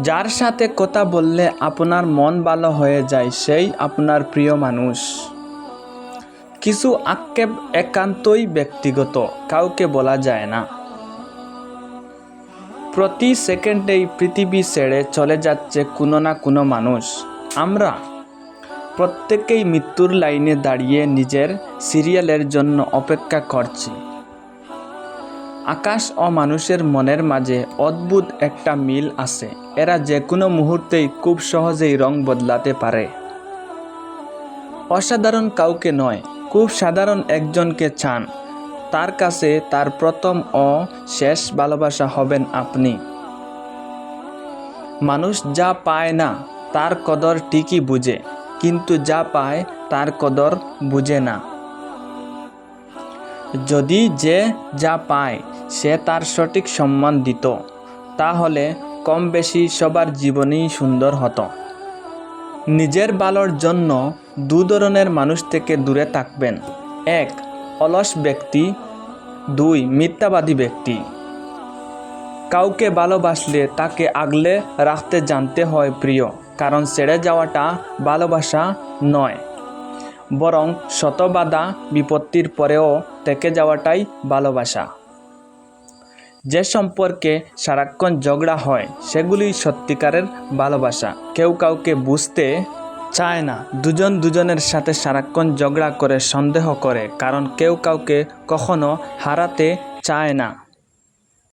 যার সাথে কথা বললে আপনার মন ভালো হয়ে যায়, সেই আপনার প্রিয় মানুষ। কিছু আক্ষেপ একান্তই ব্যক্তিগত, কাউকে বলা যায় না। প্রতি সেকেন্ডেই পৃথিবী ছেড়ে চলে যাচ্ছে কোনো না কোনো মানুষ। আমরা প্রত্যেকেই মৃত্যুর লাইনে দাঁড়িয়ে নিজের সিরিয়ালের জন্য অপেক্ষা করছি। আকাশ ও মানুষের মনের মাঝে অদ্ভুত একটা মিল আছে। এরা যে কোনো মুহূর্তেই খুব সহজেই রং বদলাতে পারে। অসাধারণ কাউকে নয়, খুব সাধারণ একজনকে চান। তার কাছে তার প্রথম ও শেষ ভালোবাসা হবেন আপনি। মানুষ যা পায় না, তার কদর ঠিকই বুঝে, কিন্তু যা পায়, তার কদর বুঝে না। যদি যে যা পায় সে তার সঠিক সম্মান দিত। তাহলে কম বেশি সবার জীবনই সুন্দর হতো। নিজের ভালোর জন্য দু ধরনের মানুষ থেকে দূরে থাকবেন। এক, অলস ব্যক্তি। দুই, মিথ্যাবাদী ব্যক্তি। কাউকে ভালোবাসলে তাকে আগলে রাখতে জানতে হয় প্রিয়, কারণ ছেড়ে যাওয়াটা ভালোবাসা নয়। বরং শত বাধা বিপত্তির পরেও থেকে যাওয়াটাই ভালোবাসা। যে সম্পর্কে সারাক্ষণ ঝগড়া হয়, সেগুলি সত্যিকারের ভালোবাসা। কেউ কাউকে বুঝতে চায় না। দুজন দুজনের সাথে সারাক্ষণ ঝগড়া করে সন্দেহ করে, কারণ কেউ কাউকে কখনো হারাতে চায় না।